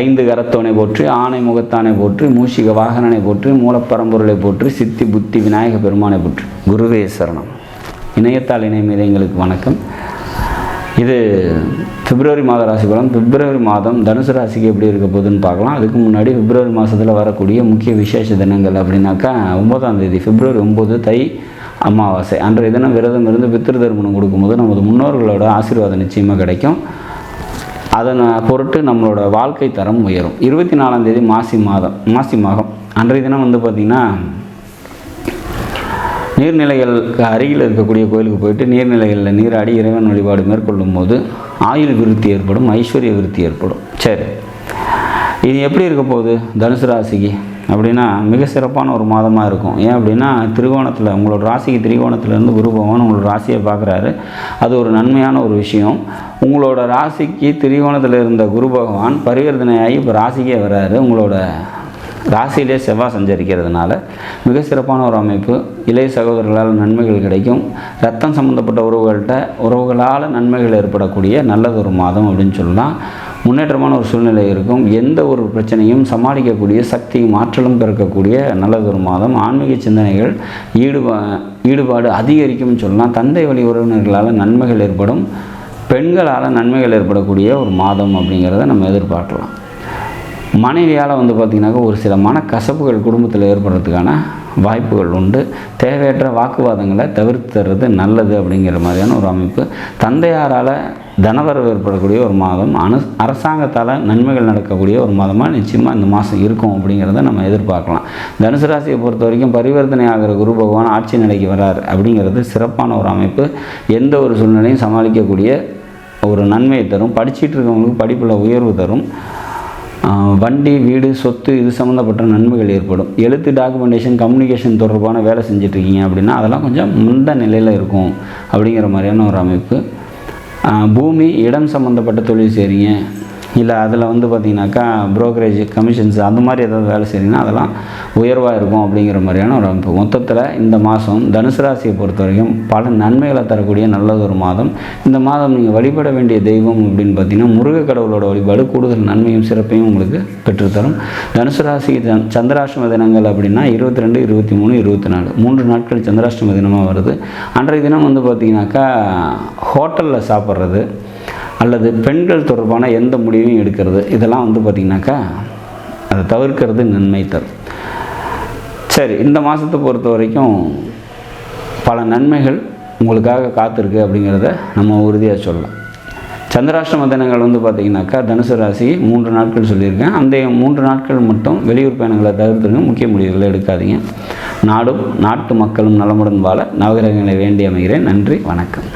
ஐந்து கரத்தவனை போற்றி ஆணை முகத்தானை போற்றி மூஷிக வாகனனை போற்றி மூலப்பரம்பொருளை போற்று சித்தி புத்தி விநாயக பெருமானை போற்று. குருவே சரணம். இணையத்தால் இணைமீது எங்களுக்கு வணக்கம். இது பிப்ரவரி மாத ராசி பலன். பிப்ரவரி மாதம் தனுசு ராசிக்கு எப்படி இருக்க போகுதுன்னு பார்க்கலாம். அதுக்கு முன்னாடி பிப்ரவரி மாதத்தில் வரக்கூடிய முக்கிய விசேஷ தினங்கள் அப்படின்னாக்கா ஒன்பதாம் தேதி பிப்ரவரி ஒம்பது தை அமாவாசை. அன்றைய தினம் விரதம் இருந்து பித்திரு தர்மணம் கொடுக்கும்போது நமது முன்னோர்களோட ஆசீர்வாதம் நிச்சயமாக கிடைக்கும். அதன் பொருட்டு நம்மளோட வாழ்க்கை தரம் உயரும். இருபத்தி நாலாம் தேதி மாசி மாதம் மாசி மாதம் அன்றைய தினம் வந்து பார்த்திங்கன்னா நீர்நிலைகளுக்கு அருகில் இருக்கக்கூடிய கோயிலுக்கு போயிட்டு நீர்நிலைகளில் நீராடி இறைவன் வழிபாடு மேற்கொள்ளும் போது ஆயுள் விருத்தி ஏற்படும் ஐஸ்வர்ய விருத்தி ஏற்படும். சரி. இது எப்படி இருக்க போகுது? தனுசு ராசிக்கு. அப்படின்னா மிக சிறப்பான ஒரு மாதமாக இருக்கும். ஏன் அப்படின்னா திரிகோணத்தில் உங்களோட ராசிக்கு திரிகோணத்திலேருந்து குரு பகவான் உங்களோட ராசியை பார்க்குறாரு. அது ஒரு நன்மையான ஒரு விஷயம். உங்களோட ராசிக்கு திரிகோணத்தில் இருந்த குரு பகவான் பரிவர்த்தனையாகி இப்போ ராசிக்கே வர்றாரு. உங்களோட ராசியிலே செவ்வாய் சஞ்சரிக்கிறதுனால மிக சிறப்பான ஒரு அமைப்பு. இளைய சகோதரர்களால் நன்மைகள் கிடைக்கும். ரத்தம் சம்மந்தப்பட்ட உறவுகள்கிட்ட உறவுகளால் நன்மைகள் ஏற்படக்கூடிய நல்லதொரு மாதம் அப்படின்னு சொல்லலாம். முன்னேற்றமான ஒரு சூழ்நிலை இருக்கும். எந்த ஒரு பிரச்சனையும் சமாளிக்கக்கூடிய சக்தியும் ஆற்றலும் பிறக்கக்கூடிய நல்லதொரு மாதம். ஆன்மீக சிந்தனைகள் ஈடுபா ஈடுபாடு அதிகரிக்கும்னு சொல்லலாம் தந்தை வழி உறவினர்களால் நன்மைகள் ஏற்படும். பெண்களால் நன்மைகள் ஏற்படக்கூடிய ஒரு மாதம் அப்படிங்கிறத நம்ம எதிர்பார்க்கலாம். மனைவியால் வந்து பார்த்திங்கனாக்கா ஒரு சில மனக்கசப்புகள் குடும்பத்தில் ஏற்படுறதுக்கான வாய்ப்புகள் உண்டு. தேவையற்ற வாக்குவாதங்களை தவிர்த்துறது நல்லது அப்படிங்கிற மாதிரியான ஒரு அமைப்பு. தந்தையாரால் தனவரவு ஏற்படக்கூடிய ஒரு மாதம் அனு அரசாங்கத்தால் நன்மைகள் நடக்கக்கூடிய ஒரு மாதமாக நிச்சயமாக இந்த மாதம் இருக்கும் அப்படிங்கிறத நம்ம எதிர்பார்க்கலாம். தனுசு ராசியை பொறுத்த வரைக்கும் பரிவர்த்தனை ஆகிற குரு பகவான் ஆட்சி நிலைக்கு வரார் அப்படிங்கிறது சிறப்பான ஒரு அமைப்பு. எந்த ஒரு சூழ்நிலையும் சமாளிக்கக்கூடிய ஒரு நன்மையை தரும். படிச்சுட்டு இருக்கவங்களுக்கு படிப்பில் உயர்வு தரும். வண்டி வீடு சொத்து இது சம்மந்தப்பட்ட நன்மைகள் ஏற்படும். எழுத்து டாக்குமெண்டேஷன் கம்யூனிகேஷன் தொடர்பான வேலை செஞ்சிட்ருக்கீங்க அப்படின்னா அதெல்லாம் கொஞ்சம் முந்த நிலையில் இருக்கும் அப்படிங்கிற மாதிரியான ஒரு அமைப்பு. பூமி இடம் சம்மந்தப்பட்ட தொழில் செய்கிறீங்க இல்லை அதில் வந்து பார்த்திங்கனாக்கா ப்ரோக்கரேஜ் கமிஷன்ஸ் அந்த மாதிரி ஏதாவது வேலை செய்கிறீங்கன்னா அதெல்லாம் உயர்வாக இருக்கும் அப்படிங்கிற மாதிரியான ஒரு அமைப்பு. மொத்தத்தில் இந்த மாதம் தனுசு ராசியை பொறுத்த வரைக்கும் பல நன்மைகளை தரக்கூடிய நல்லது ஒரு மாதம். இந்த மாதம் நீங்கள் வழிபட வேண்டிய தெய்வம் அப்படின்னு பார்த்தீங்கன்னா முருக கடவுளோட வழிபாடு கூடுதல் நன்மையும் சிறப்பையும் உங்களுக்கு பெற்றுத்தரும். தனுசு ராசி சந்திராஷ்டம தினங்கள் அப்படின்னா இருபத்தி ரெண்டு இருபத்தி மூணு இருபத்தி நாலு மூன்று நாட்கள் சந்திராஷ்டம தினமாக வருது. அன்றைய தினம் வந்து பார்த்திங்கனாக்கா ஹோட்டலில் சாப்பிட்றது. அல்லது பெண்கள் தொடர்பான எந்த முடிவையும் எடுக்கிறது. இதெல்லாம் வந்து பார்த்திங்கனாக்கா அதை தவிர்க்கிறது நன்மை தரும். சரி இந்த மாதத்தை பொறுத்த வரைக்கும் பல நன்மைகள் உங்களுக்காக காத்திருக்கு அப்படிங்கிறத நம்ம உறுதியாக சொல்லலாம். சந்திராஷ்டம தினங்கள் வந்து பார்த்திங்கனாக்கா தனுசு ராசி மூன்று நாட்கள் சொல்லியிருக்கேன். அந்த மூன்று நாட்கள் மட்டும் வெளியூர் பயணங்களை தவிர்த்துருங்க. முக்கிய முடிவுகளை எடுக்காதீங்க. நாடும் நாட்டு மக்களும் நலமுடன் வாழ நவகிரகங்களை வேண்டி அமைகிறேன். நன்றி வணக்கம்.